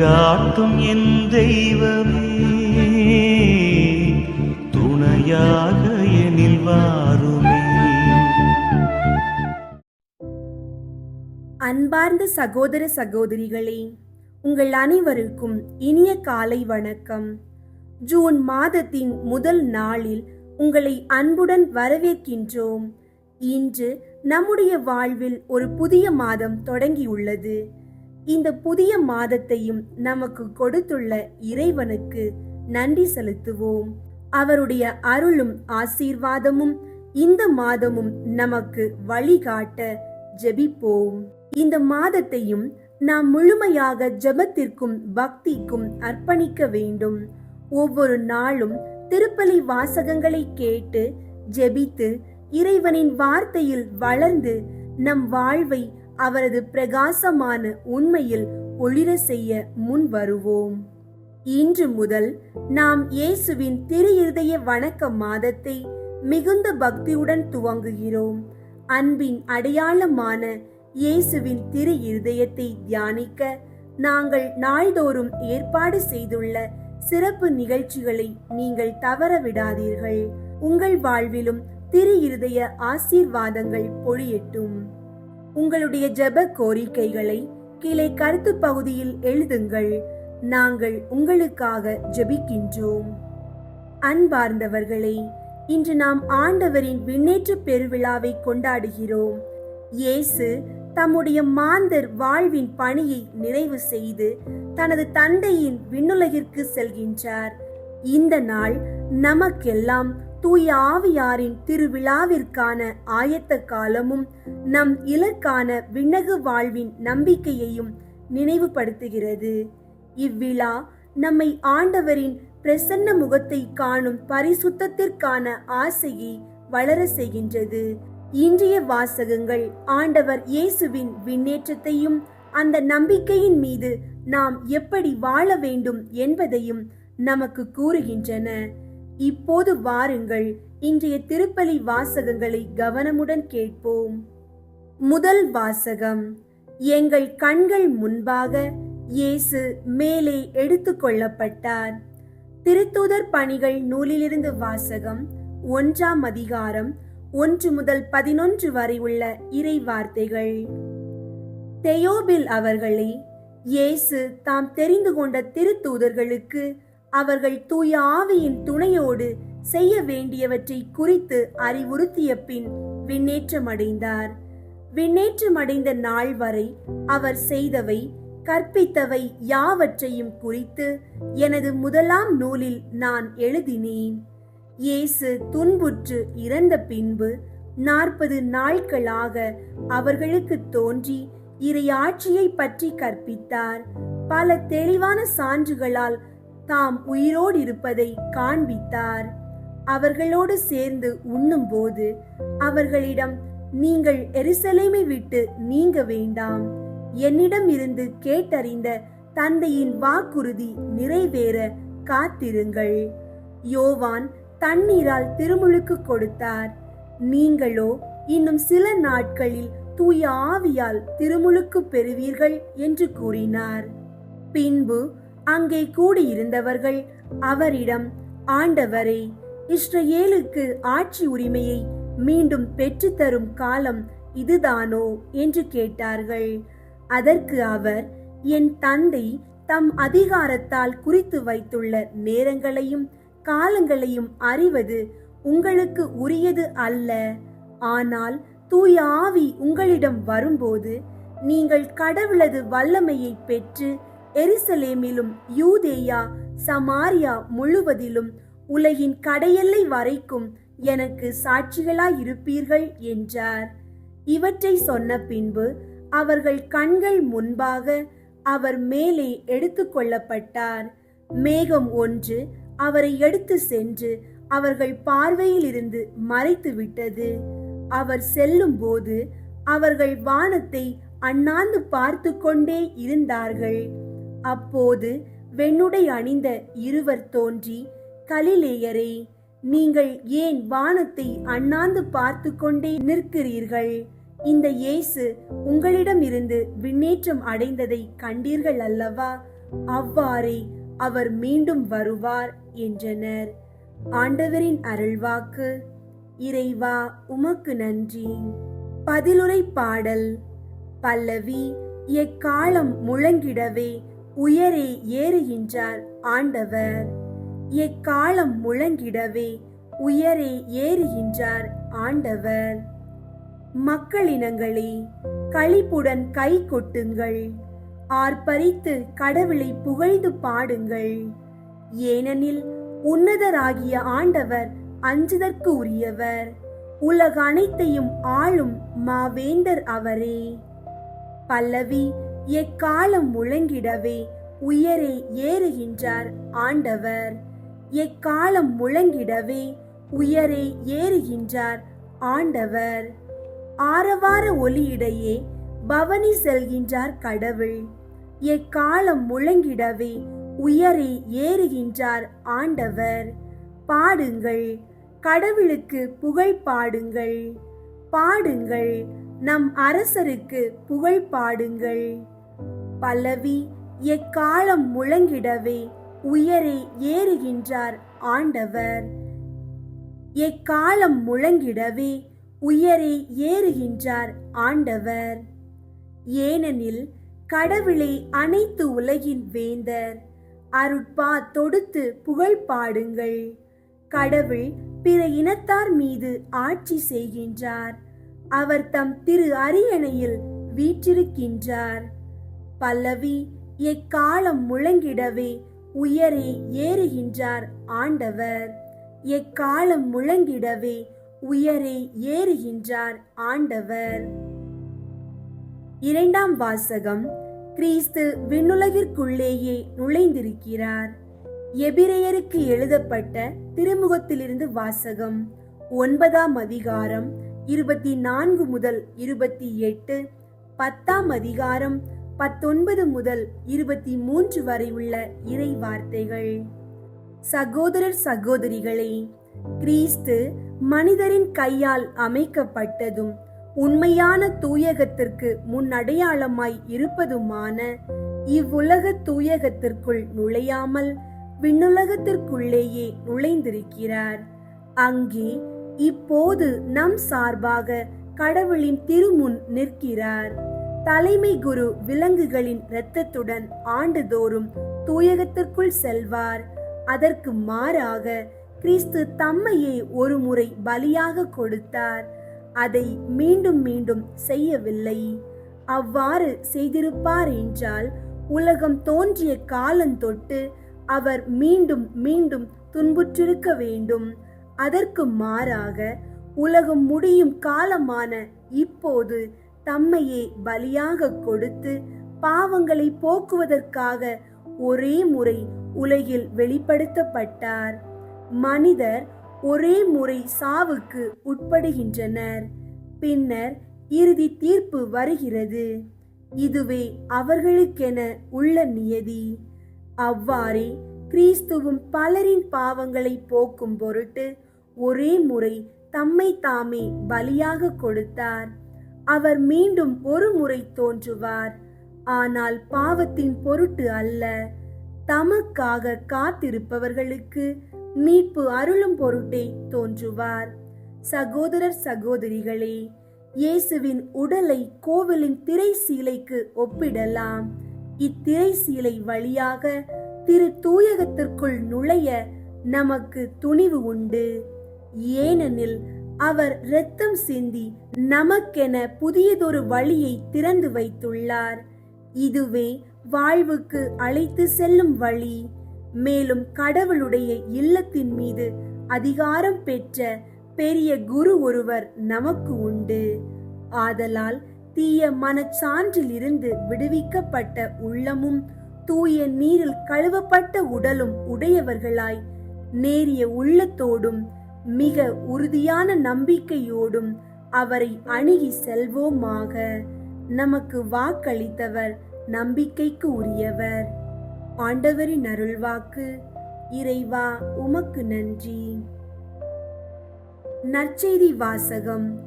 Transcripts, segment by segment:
வழிகாட்டும் என் தெய்வமே. துணையாக எனில் வாருமே. அன்பார்ந்த சகோதர சகோதரிகளே உங்கள் அனைவருக்கும் இனிய காலை வணக்கம். ஜூன் மாதத்தின் முதல் நாளில் உங்களை அன்புடன் வரவேற்கின்றோம். இன்று நம்முடைய வாழ்வில் ஒரு புதிய மாதம் தொடங்கியுள்ளது. இந்த புதிய மாதத்தையும் நமக்கு கொடுத்துள்ள இறைவனுக்கு நன்றி செலுத்துவோம். அவருடைய அருளும் ஆசீர்வாதமும் இந்த மாதமும் நமக்கு வழிகாட்ட ஜெபிப்போம். இந்த மாதத்தையும் நாம் முழுமையாக ஜெபத்திற்கும் பக்திக்கும் அர்ப்பணிக்க வேண்டும். ஒவ்வொரு நாளும் திருப்பலி வாசகங்களை கேட்டு ஜெபித்து இறைவனின் வார்த்தையில் வளர்ந்து நம் வாழ்வை அவரது பிரகாசமான உண்மையில் ஒளிர செய்ய முன் வருவோம். இன்று முதல் நாம் இயேசுவின் திரு இருதய வணக்க மாதத்தை மிகுந்த பக்தியுடன் துவங்குகிறோம். அன்பின் அடையாளமான இயேசுவின் திரு இருதயத்தை தியானிக்க நாங்கள் நாள்தோறும் ஏற்பாடு செய்துள்ள சிறப்பு நிகழ்ச்சிகளை நீங்கள் தவற விடாதீர்கள் உங்கள் வாழ்விலும் திரு இருதய ஆசீர்வாதங்கள் பொழியட்டும். உங்களுடைய ஜெப கோரிக்கைகளை கீழே கருத்து பகுதியில் எழுதுங்கள். நாங்கள் உங்களுக்காக ஜெபிக்கின்றோம். அன்பார்ந்தவர்களே இன்று நாம் ஆண்டவரின் விண்ணேற்ற பெருவிழாவை கொண்டாடுகிறோம். இயேசு தம்முடைய மாந்தர் வாழ்வின் பணியை நிறைவு செய்து தனது தந்தையின் விண்ணுலகிற்கு செல்கின்றார். இந்த நாள் நமக்கெல்லாம் தூய ஆவியாரின் திருவிழாவிற்கான ஆயத்த காலமும் நம் இலக்கான விண்ணகு வாழ்வின் நம்பிக்கையையும் நினைவுபடுத்துகிறது. இவ்விழா நம்மை ஆண்டவரின் பிரசன்ன முகத்தை காணும் பரிசுத்தத்திற்கான ஆசையை வளர செய்கின்றது. இன்றைய வாசகங்கள் ஆண்டவர் இயேசுவின் விண்ணேற்றத்தையும் அந்த நம்பிக்கையின் மீது நாம் எப்படி வாழ வேண்டும் என்பதையும் நமக்கு கூறுகின்றன. இப்போது வாருங்கள் இன்றைய திருப்பலி வாசகங்களை கவனமுடன் கேட்போம். முதல் வாசகம் எங்கள் கண்கள் முன்பாக இயேசு மேலே எடுத்து கொள்ளப்பட்டார். திருத்தூதர் பணிகள் நூலிலிருந்து வாசகம் ஒன்றாம் அதிகாரம் ஒன்று முதல் பதினொன்று வரை உள்ள இறை வார்த்தைகள். தெயோபில் அவர்களே இயேசு தாம் தெரிந்து கொண்ட திருத்தூதர்களுக்கு அவர்கள் தூய ஆவியின் துணையோடு செய்ய வேண்டியவற்றை குறித்து அறிவுறுத்திய பின் விண்ணேற்றமடைந்தார். விண்ணேற்றமடைந்த நாள் வரை அவர் செய்தவை கற்பித்தவை யாவற்றையும் குறித்து எனது முதலாம் நூலில் நான் எழுதினேன். இயேசு துன்புற்று இறந்த பின்பு நாற்பது நாட்களாக அவர்களுக்கு தோன்றி இறையாட்சியை பற்றி கற்பித்தார். பல தெளிவான சான்றுகளால் தாம் உயிரோடு இருப்பதை காண்பித்தார். அவர்களோடு சேர்ந்து உண்ணும்போது அவர்களிடம் நீங்கள் எருசலேமை விட்டு நீங்க வேண்டாம். என்னிடம் இருந்து கேட்டறிந்த தந்தையின் வாக்குறுதி நிறைவேற காத்திருங்கள் யோவான் தண்ணீரால் திருமுழுக்கு கொடுத்தார். நீங்களோ இன்னும் சில நாட்களில் தூய ஆவியால் திருமுழுக்கு பெறுவீர்கள் என்று கூறினார். பின்பு அங்கே கூடியிருந்தவர்கள் அவரிடம் ஆண்டவரே இஸ்ரேலுக்கு ஆட்சி உரிமையை மீண்டும் பெற்றுத்தரும் காலம் இதுதானோ? என்று கேட்டார்கள். அதற்கு அவர் என் தந்தை தம் அதிகாரத்தால் குறித்து வைத்துள்ள நேரங்களையும் காலங்களையும் அறிவது உங்களுக்கு உரியது அல்ல. ஆனால் தூய ஆவி உங்களிடம் வரும்போது நீங்கள் கடவுளது வல்லமையை பெற்று எருசலேமிலும் யூதேயா சமாரியா முழுவதிலும் உலகின் கடையெல்லை வரைக்கும் எனக்கு சாட்சிகளாயிருப்பீர்கள் என்றார். இவற்றை சொன்ன பின்பு அவர்கள் கண்கள் முன்பாக அவர் மேலே எடுத்து கொள்ளப்பட்டார். மேகம் ஒன்று அவரை எடுத்து சென்று அவர்கள் பார்வையிலிருந்து மறைத்து விட்டது அவர் செல்லும்போது அவர்கள் வானத்தை அண்ணாந்து பார்த்து கொண்டே இருந்தார்கள். அப்போது வெண்ணுடை அணிந்த இருவர் தோன்றி கலிலேயரே நீங்கள் ஏன் வானத்தை அண்ணாந்து பார்த்து கொண்டே நிற்கிறீர்கள்? இந்த இயேசு உங்களிடமிருந்து விண்ணேற்றம் அடைந்ததை கண்டீர்கள் அல்லவா? அவ்வாறே அவர் மீண்டும் வருவார் என்றனர். ஆண்டவரின் அருள்வாக்கு. இறைவா உமக்கு நன்றி. பதிலுரை பாடல். பல்லவி எக்காலம் முழங்கிடவே உயரே ஏறுகின்றார் ஆண்டவர். எக்காலம் முழங்கிடவே உயரே ஏறுகின்றார் ஆண்டவர். மக்களினங்களே களிப்புடன் கை கொட்டுங்கள். ஆர்ப்பரித்து கடவுளை புகழ்ந்து பாடுங்கள். ஏனெனில் உன்னதராகிய ஆண்டவர் அஞ்சுதற்கு உரியவர். உலக அனைத்தையும் ஆளும் மாவேந்தர் அவரே. பல்லவி எக்காலம் முழங்கிடவே உயரே ஏறுகின்றார் ஆண்டவர். எக்காலம் முழங்கிடவே உயரே ஏறுகின்றார் ஆண்டவர். ஆரவார ஒலியிடையே பவனி செல்கின்றார் கடவுள். எக்காலம் முழங்கிடவே உயரே ஏறுகின்றார் ஆண்டவர். பாடுங்கள் கடவுளுக்கு புகழ் பாடுங்கள். பாடுங்கள் நம் அரசருக்கு புகழ் பாடுங்கள். பல்லவி எக்காலம் முழங்கிடவே உயரே ஏறுகின்றார் ஆண்டவர். எக்காலம் முழங்கிடவே உயரே ஏறுகின்றார் ஆண்டவர். ஏனெனில் கடவுளே அனைத்து உலகின் வேந்தர். அருட்பா தொடுத்து புகழ் பாடுங்கள். கடவுள் பிற இனத்தார் மீது ஆட்சி செய்கின்றார். அவர் தம் திரு அரியணையில் வீற்றிருக்கின்றார். பல்லவி எக்காலம் முழங்கிடவே உயரே ஏறுகின்றார் ஆண்டவர். எக்காலம் முழங்கிடவே உயரே ஏறுகின்றார் ஆண்டவர். இரண்டாம் வாசகம் கிறிஸ்து விண்ணுலகிற்குள்ளேயே நுழைந்திருக்கிறார். எபிரேயருக்கு எழுதப்பட்ட திருமுகத்திலிருந்து வாசகம் ஒன்பதாம் அதிகாரம் இருபத்தி நான்கு முதல் இருபத்தி எட்டு பத்தாம் அதிகாரம் பத்தொன்பது முதல் இருபத்தி மூன்று வரை உள்ள இறை வார்த்தைகள் சகோதரர் சகோதரிகளே கிறிஸ்து மனிதரின் கையால் அமைக்கப்பட்டதும் உண்மையான தூயகத்திற்கு முன்னடையாளமாய் இருப்பதுமான இவ்வுலக தூயகத்திற்குள் நுழையாமல் விண்ணுலகத்திற்குள்ளேயே நுழைந்திருக்கிறார். அங்கே இப்போது நம் சார்பாக கடவுளின் திருமுன் நிற்கிறார். தலைமை குரு விலங்குகளின் இரத்தத்துடன் ஆண்டுதோறும் தூயகத்திற்குள் செல்வார். அதற்கு மாறாக கிறிஸ்து தம்மையே ஒரு முறை பலியாக கொடுத்தார். அதை மீண்டும் மீண்டும் செய்யவில்லை. அவ்வாறு செய்திருப்பார் என்றால் உலகம் தோன்றிய காலந்தொட்டு அவர் மீண்டும் மீண்டும் துன்புற்றிருக்க வேண்டும். அதற்கு மாறாக உலகம் முடியும் காலமான இப்போது தம்மையே பலியாக கொடுத்து பாவங்களை போக்குவதற்காக ஒரே முறை உலகில் வெளிப்படுத்தப்பட்டார். மனிதர் ஒரே முறை சாவுக்கு உட்படுகின்றனர். பின்னர் இறுதி தீர்ப்பு வருகிறது. இதுவே அவர்களுக்கென உள்ள நியதி. அவ்வாறே கிறிஸ்துவும் பலரின் பாவங்களை போக்கும் பொருட்டு ஒரே முறை தம்மை தாமே பலியாக கொடுத்தார். அவர் மீண்டும் ஒரு முறை தோன்றுவார். ஆனால் பாவத்தின் பொருட்டு அல்ல. தமக்காக காத்திருப்பவர்களுக்கு மீட்பு அருளும் பொருட்டே தோன்றுவார். சகோதரர் சகோதரிகளே இயேசுவின் உடலை கோவிலின் திரை சீலைக்கு ஒப்பிடலாம். இத்திரை சீலை வழியாக திரு தூயகத்திற்குள் நுழைய நமக்கு துணிவு உண்டு. ஏனெனில் அவர் இரத்தம் சிந்தி நமக்கென புதியதொரு வழியை திறந்து வைத்துள்ளார். இதுவே வாழ்வுக்கு அழைத்து செல்லும் வழி. மேலும் கடவுளுடைய இல்லத்தின் மீது அதிகாரம் பெற்ற பெரிய குரு ஒருவர் நமக்கு உண்டு. ஆதலால் தீய மனச்சான்றில் இருந்து விடுவிக்கப்பட்ட உள்ளமும் தூய நீரில் கழுவப்பட்ட உடலும் உடையவர்களாய் நேரிய உள்ளத்தோடும் மிக உறுதியான நம்பிக்கையோடும் அவரை அணுகி செல்வோமாக. நமக்கு வாக்களித்தவர் நம்பிக்கைக்கு உரியவர். ஆண்டவரின் அருள்வாக்கு இறைவா உமக்கு நன்றி. நற்செய்தி வாசகம்.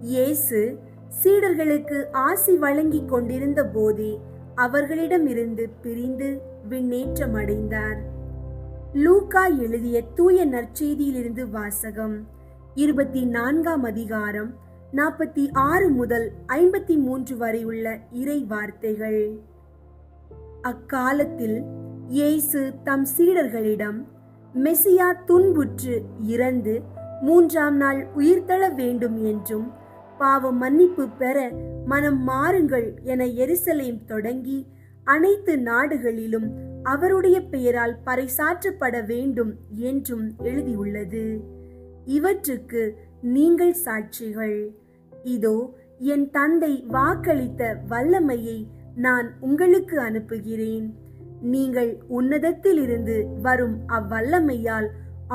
இயேசு சீடர்களுக்கு ஆசி வழங்கிக் கொண்டிருந்த போதே அவர்களிடமிருந்து பிரிந்து விண்ணேற்றம் லூகா எழுதிய தூய நற்செய்தியிலிருந்து வாசகம். இருபத்தி நான்காம் அதிகாரம் நாற்பத்தி ஆறு முதல் ஐம்பத்தி மூன்று வரை உள்ள இறை வார்த்தைகள். அக்காலத்தில் இயேசு தம் சீடர்களிடம் மெசியா துன்புற்று இறந்து மூன்றாம் நாள் உயிர்த்தள வேண்டும் என்றும் பாவ மன்னிப்பு பெற மனம் மாறுங்கள் என எருசலேம் தொடங்கி அனைத்து நாடுகளிலும் அவருடைய பெயரால் பறைசாற்றப்பட வேண்டும் என்றும் எழுதியுள்ளது. இவற்றுக்கு நீங்கள் சாட்சிகள். இதோ என் தந்தை வாக்களித்த வல்லமையை நான் உங்களுக்கு அனுப்புகிறேன். நீங்கள் உன்னதத்திலிருந்து வரும் அவ்வல்லமையால்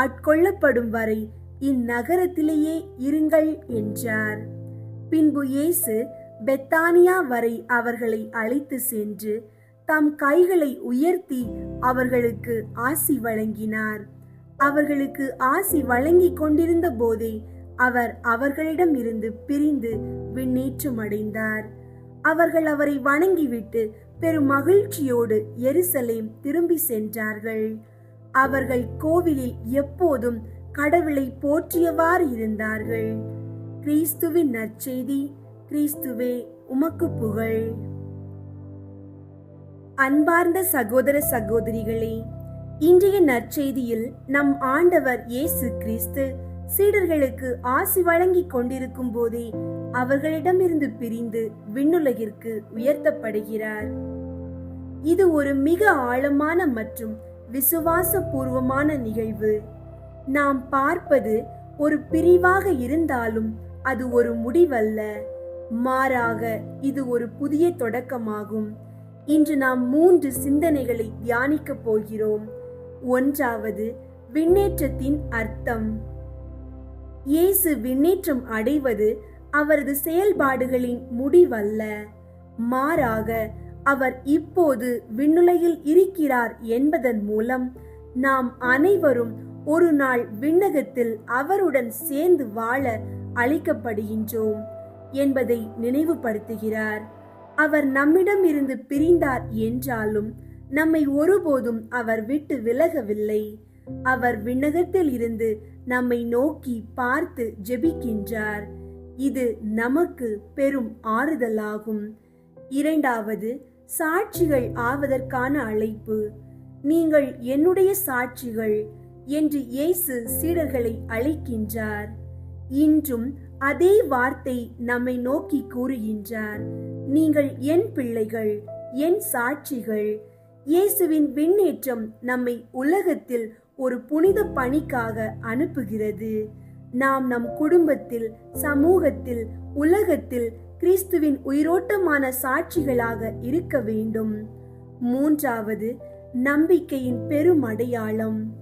ஆட்கொள்ளப்படும் வரை இந்நகரத்திலேயே இருங்கள் என்றார். பின்பு இயேசு பெத்தானியா வரை அவர்களை அழைத்து சென்று தம் கைகளை உயர்த்தி அவர்களுக்கு ஆசி வழங்கினார். அவர்களுக்கு ஆசி வழங்கிக் கொண்டிருந்த போதே அவர் அவர்களிடம் இருந்து பிரிந்து விண்ணேற்றம் அடைந்தார். அவர்கள் அவரை வணங்கிவிட்டு பெரும் மகிழ்ச்சியோடு எருசலேம் திரும்பி சென்றார்கள். அவர்கள் கோவிலில் எப்போதும் கடவுளை போற்றியவாறு இருந்தார்கள். கிறிஸ்துவின் நற்செய்தி கிறிஸ்துவே உமக்கு புகழ். அன்பார்ந்த சகோதர சகோதரிகளே இன்றைய நற்செய்தியில் நம் ஆண்டவர் இயேசு கிறிஸ்து சீடர்களுக்கு ஆசி வழங்கிக் கொண்டிருக்கும் போதே அவர்களிடமிருந்து பிரிந்து விண்ணுலகிற்கு உயர்த்தப்படுகிறார். இது ஒரு மிக ஆழமான மற்றும் விசுவாச பூர்வமான நிகழ்வு. நாம் பார்ப்பது ஒரு பிரிவாக இருந்தாலும் அது ஒரு முடிவல்ல. மாறாக இது ஒரு புதிய தொடக்கமாகும். இன்று நாம் மூன்று சிந்தனைகளை தியானிக்கப் போகிறோம். ஒன்றாவது விண்ணேற்றத்தின் அர்த்தம். இயேசு விண்ணேற்றம் அடைவது அவரது செயல்பாடுகளின் முடிவல்ல. மாறாக அவர் இப்போது விண்ணுலகில் இருக்கிறார் என்பதன் மூலம் நாம் அனைவரும் ஒரு நாள் விண்ணகத்தில் அவருடன் சேர்ந்து வாழ அளிக்கப்படுகின்றோம் என்பதை நினைவுபடுத்துகிறார். அவர் நம்மிடம் இருந்து பிரிந்தார் என்றாலும் நம்மை ஒருபோதும் அவர் விட்டு விலகவில்லை. அவர் விண்ணகத்தில் இருந்து நம்மை நோக்கி பார்த்து ஜெபிக்கின்றார். இது நமக்கு பெரும் ஆறுதலாகும். இரண்டாவது சாட்சிகள் ஆவதற்கான அழைப்பு. நீங்கள் என்னுடைய சாட்சிகள் என்று இயேசு சீடர்களை அழைக்கின்றார். இன்றும் அதே வார்த்தை நம்மை நோக்கி கூறுகின்றார். நீங்கள் என் பிள்ளைகள் என் சாட்சிகள் இயேசுவின் விண்ணேற்றம் நம்மை உலகத்தில் ஒரு புனித பணிக்காக அனுப்புகிறது. நாம் நம் குடும்பத்தில் சமூகத்தில் உலகத்தில் கிறிஸ்துவின் உயிரோட்டமான சாட்சிகளாக இருக்க வேண்டும். மூன்றாவது நம்பிக்கையின் பெரும் அடையாளம்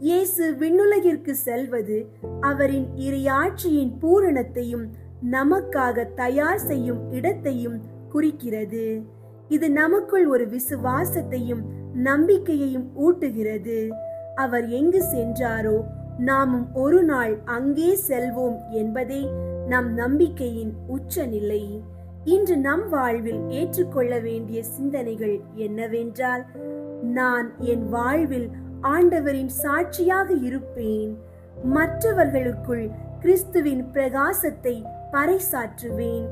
இயேசு விண்ணுலகிற்கு செல்வது அவரின் இறையாட்சியின் பூரணத்தையும் நமக்காக தயார் செய்யும் இடத்தையும் குறிக்கிறது. இது நமக்குள் ஒரு விசுவாசத்தையும் நம்பிக்கையையும் ஊட்டுகிறது. அவர் எங்கு சென்றாரோ நாமும் ஒரு நாள் அங்கே செல்வோம் என்பதே நம் நம்பிக்கையின் உச்சநிலை இன்று நம் வாழ்வில் ஏற்றுக்கொள்ள வேண்டிய சிந்தனைகள் என்னவென்றால் நான் என் வாழ்வில் ஆண்டவரின் சாட்சியாக இருப்பேன். மற்றவர்களுக்குள் கிறிஸ்துவின் பிரகாசத்தை பறைசாற்றுவேன்.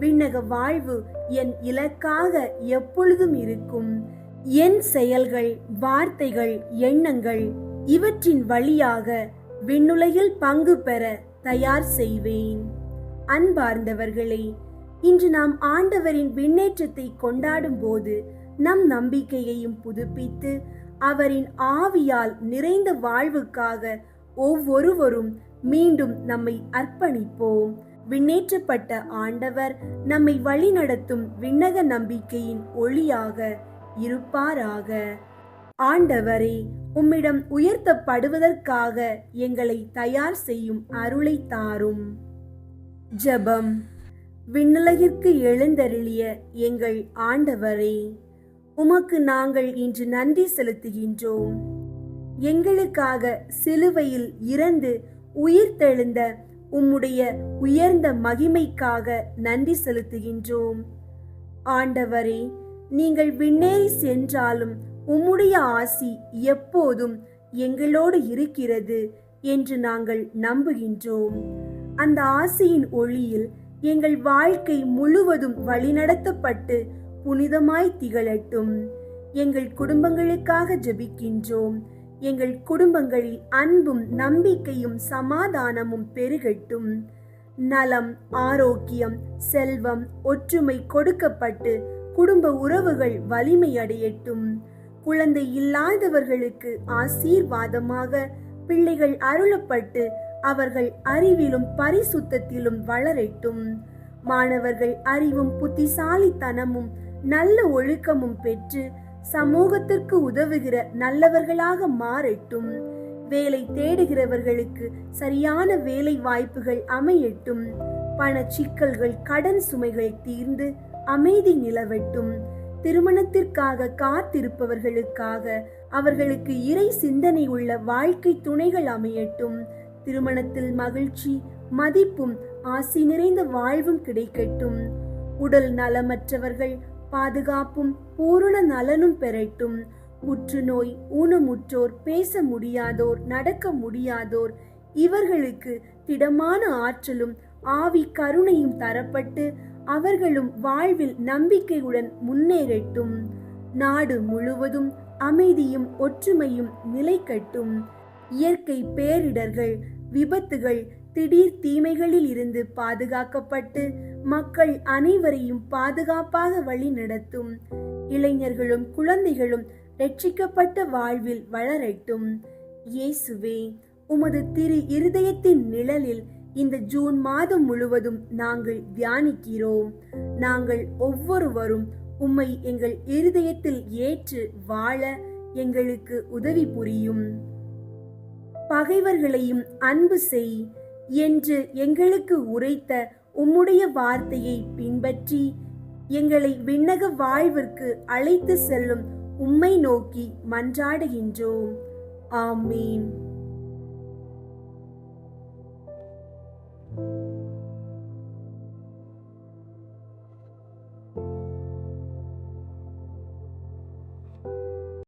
விண்ணக வாழ்வு என் இலக்காக எப்பொழுதும் இருக்கும். என் செயல்கள் வார்த்தைகள் எண்ணங்கள் இவற்றின் வழியாக விண்ணுலகில் பங்கு பெற தயார் செய்வேன். அன்பார்ந்தவர்களே இன்று நாம் ஆண்டவரின் விண்ணேற்றத்தை கொண்டாடும் போது நம் நம்பிக்கையையும் புதுப்பித்து அவரின் ஆவியால் நிறைந்த வாழ்வுக்காக ஒவ்வொருவரும் மீண்டும் நம்மை அர்ப்பணிப்போம். விண்ணேற்றப்பட்ட ஆண்டவர் நம்மை வழிநடத்தும் விண்ணக நம்பிக்கையின் ஒளியாக இருப்பாராக. ஆண்டவரே உம்மிடம் உயர்த்தப்படுவதற்காக எங்களை தயார் செய்யும் அருளை தாரும். ஜெபம். விண்ணுலகிற்கு எழுந்தருளிய எங்கள் ஆண்டவரே. உமக்கு நாங்கள் இன்று நன்றி செலுத்துகின்றோம். எங்களுக்காக சிலுவையில் இறந்து உயிர்த்தெழுந்த உம்முடைய உயர்ந்த மகிமைக்காக நன்றி செலுத்துகின்றோம். ஆண்டவரே நீங்கள் விண்ணேறி சென்றாலும் உம்முடைய ஆசி எப்போதும் எங்களோடு இருக்கிறது என்று நாங்கள் நம்புகின்றோம். அந்த ஆசியின் ஒளியில் எங்கள் வாழ்க்கை முழுவதும் வழிநடத்தப்பட்டு புனிதமாய் திகழட்டும். எங்கள் குடும்பங்களுக்காக ஜபிக்கின்றோம். எங்கள் குடும்பங்களில் அன்பும் நம்பிக்கையும் சமாதானமும் பெருகட்டும். நலம் ஆரோக்கியம் செல்வம் ஒற்றுமை கொடுக்கப்பட்டு குடும்ப உறவுகள் வலிமையடையட்டும். குழந்தை இல்லாதவர்களுக்கு ஆசீர்வாதமாக பிள்ளைகள் அருளப்பட்டு அவர்கள் அறிவிலும் பரிசுத்தத்திலும் வளரட்டும். மாணவர்கள் அறிவும் புத்திசாலித்தனமும் நல்ல ஒழுக்கமும் பெற்று சமூகத்திற்கு உதவுகிற நல்லவர்களாக மாறட்டும். வேலை தேடுகிறவர்களுக்கு சரியான வேலை வாய்ப்புகள் அமையட்டும். பண சிக்கல்கள் கடன் சுமைகள் தீர்ந்து அமைதி நிலவட்டும். திருமணத்திற்காக காத்திருப்பவர்களுக்காக அவர்களுக்கு இறை சிந்தனை உள்ள வாழ்க்கை துணைகள் அமையட்டும். திருமணத்தில் மகிழ்ச்சி மதிப்பும் ஆசி நிறைந்த வாழ்வும் கிடைக்கட்டும். உடல் நலமற்றவர்கள் பாதுகாப்பும் பூரண நலனும் பெறட்டும். புற்றுநோய் ஊனமுற்றோர் பேச முடியாதோர் நடக்க முடியாதோர் இவர்களுக்கு திடமான ஆற்றலும் ஆவி கருணையும் தரப்பட்டு அவர்களும் வாழ்வில் நம்பிக்கையுடன் முன்னேறட்டும். நாடு முழுவதும் அமைதியும் ஒற்றுமையும் நிலைக்கட்டும். இயற்கை பேரிடர்கள் விபத்துகள் திடீர் தீமைகளில் இருந்து பாதுகாக்கப்பட்டு மக்கள் அனைவரையும் பாதுகாப்பாக வழி நடத்தும். இளைஞர்களும் குழந்தைகளும் ரட்சிக்கப்பட்ட வாழ்வில் வளரட்டும். இயேசுவே உமது திரு இருதயத்தின் நிழலில் இந்த ஜூன் மாதம் முழுவதும் நாங்கள் தியானிக்கிறோம். நாங்கள் ஒவ்வொருவரும் உம்மை எங்கள் இருதயத்தில் ஏற்று வாழ எங்களுக்கு உதவி புரியும். பகைவர்களையும் அன்பு செய். என்று எங்களுக்கு உரைத்த உம்முடைய வார்த்தையை பின்பற்றி எங்களை விண்ணக வாழ்விற்கு அழைத்து செல்லும் உம்மை நோக்கி மன்றாடுகின்றோம். ஆமீன்.